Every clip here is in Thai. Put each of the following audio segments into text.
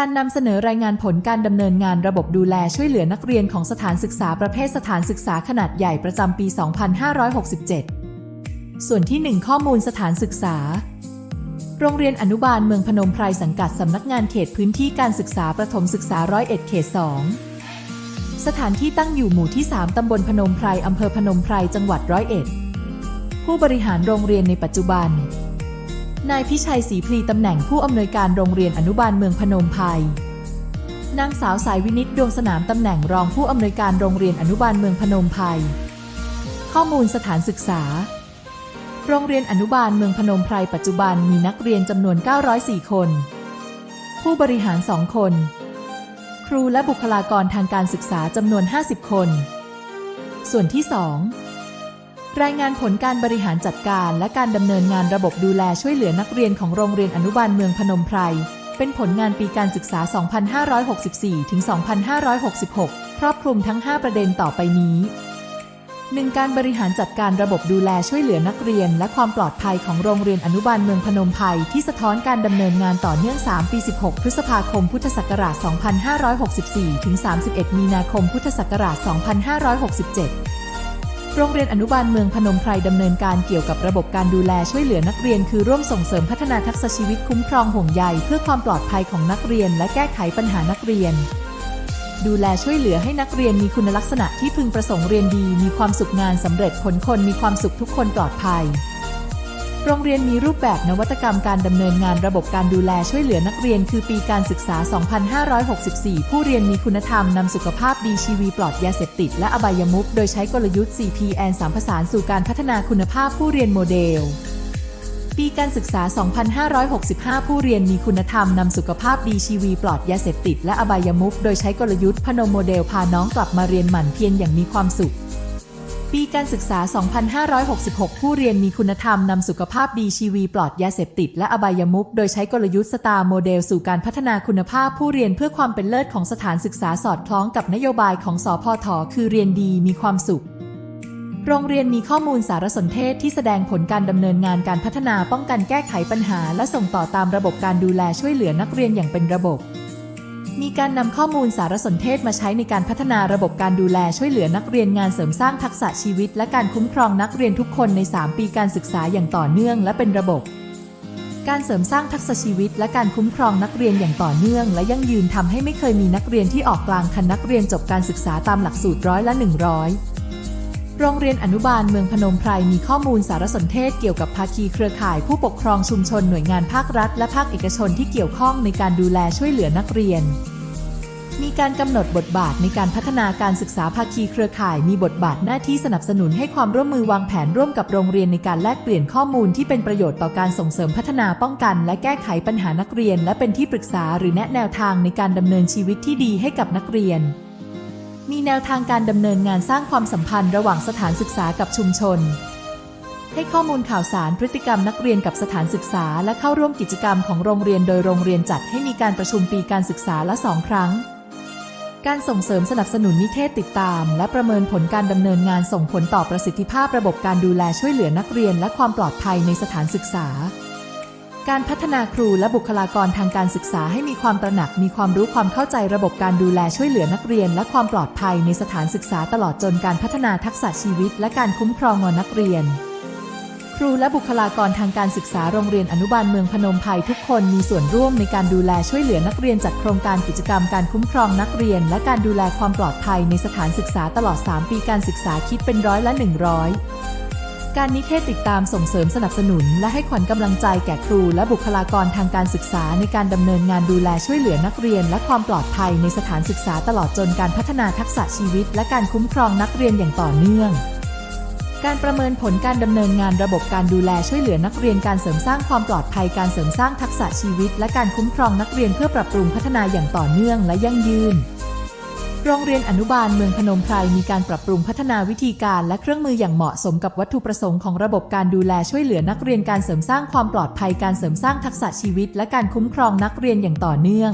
การนำเสนอรายงานผลการดำเนินงานระบบดูแลช่วยเหลือนักเรียนของสถานศึกษาประเภทสถานศึกษาขนาดใหญ่ประจำปี 2567 ส่วนที่ 1 ข้อมูลสถานศึกษา โรงเรียนอนุบาลเมืองพนมไพรสังกัดสำนักงานเขตพื้นที่การศึกษาประถมศึกษาร้อยเอ็ดเขต 2 สถานที่ตั้งอยู่หมู่ที่ 3 ตำบลพนมไพรอำเภอพนมไพรจังหวัดร้อยเอ็ดผู้บริหารโรงเรียนในปัจจุบัน นายพิชัยศรีพลีตำแหน่งผู้อำนวยการโรงเรียนอนุบาลเมืองพนมไพรนางสาวสายวินิตดวงสนามตำแหน่งรองผู้อำนวยการโรงเรียนอนุบาลเมืองพนมไพรข้อมูลสถานศึกษา โรงเรียนอนุบาลเมืองพนมไพรปัจจุบันมีนักเรียนจำนวน 904 คน ผู้บริหาร 2 คน ครูและบุคลากรทางการศึกษาจำนวน 50 คน ส่วนที่ 2 รายงานผลการบริหารจัดการและการดำเนินงานระบบดูแลช่วยเหลือนักเรียนของโรงเรียนอนุบาลเมืองพนมไพร เป็นผลงานปีการศึกษา 2564 ถึง 2566 ครอบคลุมทั้ง 5 ประเด็นต่อไปนี้ 1. การบริหารจัดการระบบดูแลช่วยเหลือนักเรียน และความปลอดภัยของโรงเรียนอนุบาลเมืองพนมไพรที่สะท้อนการดำเนินงานต่อเนื่อง 3 ปี 16 พฤษภาคม พุทธศักราช 2564 ถึง 31 มีนาคม พุทธศักราช 2567 โรงเรียนอนุบาลเมืองพนมไพรดำเนินการเกี่ยวกับระบบการดูแลช่วยเหลือนักเรียน คือร่วมส่งเสริมพัฒนาทักษะชีวิตคุ้มครองห่วงใยเพื่อความปลอดภัยของนักเรียน และแก้ไขปัญหานักเรียน ดูแลช่วยเหลือให้นักเรียนมีคุณลักษณะที่พึงประสงค์เรียนดี มีความสุขงานสำเร็จผลคนมีความสุขทุกคนปลอดภัย โรงเรียนมีรูปแบบนวัตกรรมการดำเนินงานระบบการดูแลช่วยเหลือนักเรียน คือปีการศึกษา 2564 ผู้เรียนมีคุณธรรมนำสุขภาพดีชีวีปลอดยาเสพติด และอบายมุขโดยใช้กลยุทธ์ CPN สามผสานสู่การพัฒนาคุณภาพผู้เรียนโมเดลปีการศึกษา 2565 ผู้เรียนมีคุณธรรมนำสุขภาพดีชีวีปลอดยาเสพติด และอบายมุขโดยใช้กลยุทธ์พนมโมเดลพาน้องกลับมาเรียนหมั่นเพียรอย่างมีความสุข ปีการศึกษา 2566 ผู้เรียนมีคุณธรรมนำสุขภาพดีชีวีปลอดยาเสพติดและอบายมุขโดยใช้กลยุทธ์สตาร์โมเดลสู่การพัฒนาคุณภาพผู้เรียนเพื่อความเป็นเลิศของสถานศึกษาสอดคล้องกับนโยบายของสพทคือเรียนดีมีความสุขโรงเรียนมีข้อมูลสารสนเทศที่แสดงผลการดำเนินงานการพัฒนาป้องกันแก้ไขปัญหา และส่งต่อตามระบบการดูแลช่วยเหลือนักเรียนอย่างเป็นระบบ มีการนำข้อมูลสารสนเทศมาใช้ในการพัฒนาระบบการดูแลช่วยเหลือนักเรียนงานเสริมสร้างทักษะชีวิต และการคุ้มครองนักเรียนทุกคนใน 3 ปีการศึกษาอย่างต่อเนื่องและเป็นระบบ การเสริมสร้างทักษะชีวิต และการคุ้มครองนักเรียนอย่างต่อเนื่อง และยั่งยืนทำให้ไม่เคยมีนักเรียนที่ออกกลางคันนักเรียนจบการศึกษาตามหลักสูตรร้อยละ100 โรงเรียนอนุบาลเมืองพนมไพรมีข้อมูลสารสนเทศเกี่ยวกับภาคีเครือข่ายผู้ปกครองชุมชนหน่วยงานภาครัฐ และภาคเอกชนที่เกี่ยวข้องในการดูแลช่วยเหลือนักเรียน มีการกำหนดบทบาทในการพัฒนาการศึกษาภาคีเครือข่าย มีบทบาทหน้าที่สนับสนุนให้ความร่วมมือวางแผนร่วมกับโรงเรียนในการแลกเปลี่ยนข้อมูลที่เป็นประโยชน์ต่อการส่งเสริมพัฒนาป้องกัน และแก้ไขปัญหานักเรียน และเป็นที่ปรึกษาหรือแนะแนวทางในการดำเนินชีวิตที่ดีให้กับนักเรียน มีแนวทางการดำเนินงานสร้างความสัมพันธ์ระหว่างสถานศึกษากับชุมชน ให้ข้อมูลข่าวสารพฤติกรรมนักเรียนกับสถานศึกษา และเข้าร่วมกิจกรรมของโรงเรียนโดยโรงเรียนจัดให้มีการประชุมปีการศึกษาละสองครั้ง การส่งเสริมสนับสนุนนิเทศติดตาม และประเมินผลการดำเนินงานส่งผลต่อประสิทธิภาพระบบการดูแลช่วยเหลือนักเรียน และความปลอดภัยในสถานศึกษา การพัฒนาครูและบุคลากรทางการศึกษาให้มีความตระหนัก มีความรู้ความเข้าใจระบบการดูแลช่วยเหลือนักเรียน และความปลอดภัยในสถานศึกษาตลอดจนการพัฒนาทักษะชีวิต และการคุ้มครองนักเรียน ครูและบุคลากรทางการศึกษาโรงเรียนอนุบาลเมืองพนมไพรทุกคนมีส่วนร่วมในการดูแลช่วยเหลือนักเรียนจัดโครงการกิจกรรมการคุ้มครองนักเรียน และการดูแลความปลอดภัยในสถานศึกษาตลอด 3 ปีการศึกษาคิดเป็นร้อยละ 100 การนิเทศติดตามส่งเสริมสนับสนุน และให้ขวัญกำลังใจแก่ครูและบุคลากรทางการศึกษาในการดำเนินงานดูแลช่วยเหลือนักเรียน และความปลอดภัยในสถานศึกษาตลอดจนการพัฒนาทักษะชีวิต และการคุ้มครองนักเรียนอย่างต่อเนื่องการประเมินผลการดำเนินงานระบบการดูแลช่วยเหลือนักเรียนการเสริมสร้างความปลอดภัยการเสริมสร้างทักษะชีวิต และการคุ้มครองนักเรียนเพื่อปรับปรุงพัฒนาอย่างต่อเนื่องและยั่งยืน โรงเรียนอนุบาลเมืองพนมไพรมีการปรับปรุงพัฒนาวิธีการและเครื่องมืออย่างเหมาะสมกับวัตถุประสงค์ของระบบการดูแลช่วยเหลือนักเรียนการเสริมสร้างความปลอดภัยการเสริมสร้างทักษะชีวิต และการคุ้มครองนักเรียนอย่างต่อเนื่อง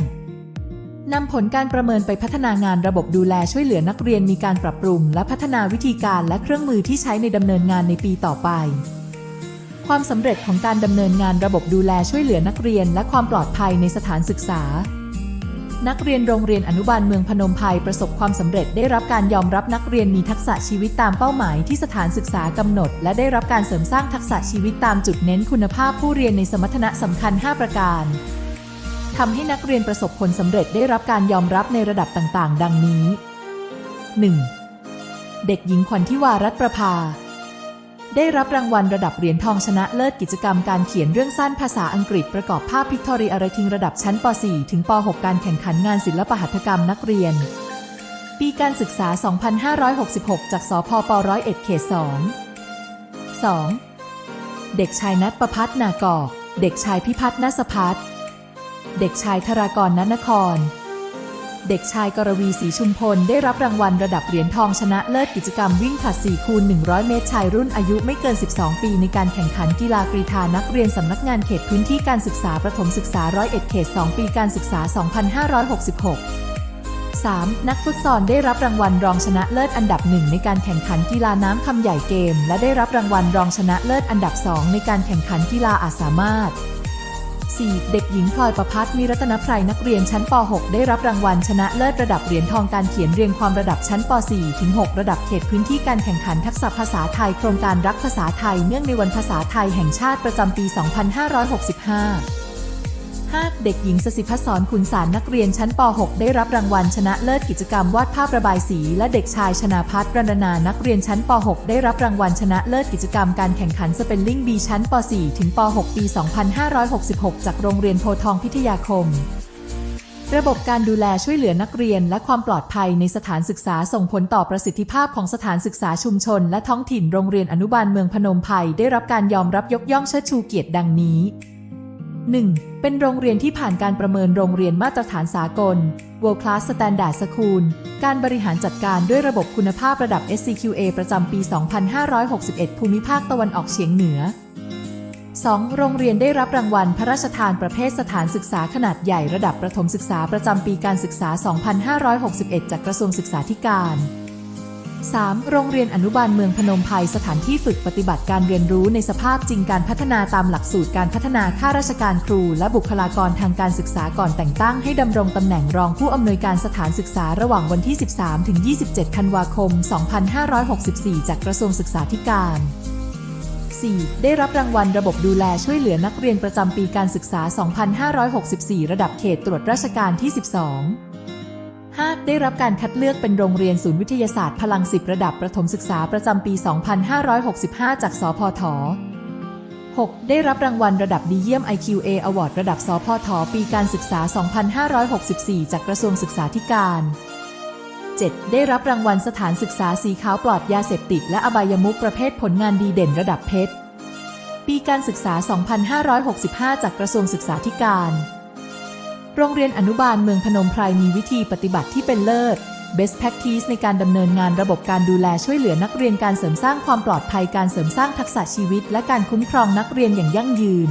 นำผลการประเมินไปพัฒนางานระบบดูแลช่วยเหลือนักเรียนมีการปรับปรุง และพัฒนาวิธีการและเครื่องมือที่ใช้ในดำเนินงานในปีต่อไป ความสำเร็จของการดำเนินงานระบบดูแลช่วยเหลือนักเรียน และความปลอดภัยในสถานศึกษา นักเรียนโรงเรียนอนุบาลเมืองพนมไพรประสบความสำเร็จได้รับการยอมรับนักเรียนมีทักษะชีวิตตามเป้าหมายที่สถานศึกษากำหนด และได้รับการเสริมสร้างทักษะชีวิตตามจุดเน้นคุณภาพผู้เรียนในสมรรถนะสำคัญ 5 ประการทำให้นักเรียนประสบผลสำเร็จได้รับการยอมรับในระดับต่างๆ ดังนี้ 1. เด็กหญิงขวัญทิวารัตประภา ได้รับรางวัลระดับเหรียญทองชนะเลิศกิจกรรมการเขียนเรื่องสั้นภาษาอังกฤษประกอบภาพพิกทอรีอะไรทิงระดับชั้นป .4 ถึงป .6 การแข่งขันงานศิลปหัตถกรรมนักเรียน ปีการศึกษา 2566 จากสพปร้อยเอ็ดเขต 2 2. เด็กชายนัทประพัฒนากอก เด็กชายพิพัฒน์นสพัฒน์เด็กชายธรากรนันคร เด็กชายกรวีศรีชุมพลได้รับรางวัลระดับเหรียญทองชนะเลิศกิจกรรมวิ่งผลัด4คูณ100 เมตรชายรุ่นอายุไม่เกิน 12 ปีในการแข่งขันกีฬากรีธานักเรียนสำนักงานเขตพื้นที่การศึกษาประถมศึกษาร้อยเอ็ดเขต 2 ปีการศึกษา 2566 3. นักฟุตซอลได้รับรางวัลรองชนะเลิศอันดับหนึ่งในการแข่งขันกีฬาน้ำคำใหญ่เกม และได้รับรางวัลรองชนะเลิศอันดับ2ในการแข่งขันกีฬาอาสามารถ 4. เด็กหญิงพลอยประพัฒน์มีรัตนไพรนักเรียนชั้นป .6 ได้รับรางวัลชนะเลิศระดับเหรียญทองการเขียนเรียงความระดับชั้นป .4 ถึง 6 ระดับเขตพื้นที่การแข่งขันทักษะภาษาไทย โครงการรักภาษาไทยเนื่องในวันภาษาไทยแห่งชาติประจำปี 2565 5. เด็กหญิงสสิพัศรขุนสารนักเรียนชั้นป .6 ได้รับรางวัลชนะเลิศกิจกรรมวาดภาพระบายสี และเด็กชายชนาพัฒน์รณนานักเรียนชั้นป .6 ได้รับรางวัลชนะเลิศกิจกรรมการแข่งขันสเปลลิ่งบีชั้นป .4 ถึงป .6 ปี 2566 จากโรงเรียนโพทองพิทยาคมระบบการดูแลช่วยเหลือนักเรียนและความปลอดภัยในสถานศึกษาส่งผลต่อประสิทธิภาพของสถานศึกษาชุมชน และท้องถิ่นโรงเรียนอนุบาลเมืองพนมไพรได้รับการยอมรับยกย่องเชิดชูเกียรติดังนี้ 1. เป็นโรงเรียนที่ผ่านการประเมินโรงเรียนมาตรฐานสากล World Class Standard School การบริหารจัดการด้วยระบบคุณภาพระดับ SCQA ประจำปี 2561 ภูมิภาคตะวันออกเฉียงเหนือ 2. โรงเรียนได้รับรางวัลพระราชทานประเภทสถานศึกษาขนาดใหญ่ระดับประถมศึกษาประจำปีการศึกษา 2561 จากกระทรวงศึกษาธิการ 3. โรงเรียนอนุบาลเมืองพนมไพรสถานที่ฝึกปฏิบัติการเรียนรู้ในสภาพจริงการพัฒนาตามหลักสูตรการพัฒนาข้าราชการครู และบุคลากรทางการศึกษาก่อนแต่งตั้งให้ดำรงตำแหน่งรองผู้อำนวยการสถานศึกษาระหว่างวันที่ 13 ถึง 27 ธันวาคม 2564 จากกระทรวงศึกษาธิการ 4. ได้รับรางวัลระบบดูแลช่วยเหลือนักเรียนประจำปีการศึกษา 2564 ระดับเขตตรวจราชการที่ 12 5. ได้รับการคัดเลือกเป็นโรงเรียนศูนย์วิทยาศาสตร์พลังสิบระดับประถมศึกษาประจำปี 2565 จากสพท 6. ได้รับรางวัลระดับดีเยี่ยม IQA Award ระดับสพท ปีการศึกษา 2564 จากกระทรวงศึกษาธิการ 7. ได้รับรางวัลสถานศึกษาสีขาวปลอดยาเสพติด และอบายมุขประเภทผลงานดีเด่นระดับเพชร ปีการศึกษา 2565 จากกระทรวงศึกษาธิการ โรงเรียนอนุบาลเมืองพนมไพรมีวิธีปฏิบัติที่เป็นเลิศ Best Practice ในการดำเนินงานระบบการดูแลช่วยเหลือนักเรียนการเสริมสร้างความปลอดภัยการเสริมสร้างทักษะชีวิต และการคุ้มครองนักเรียนอย่างยั่งยืน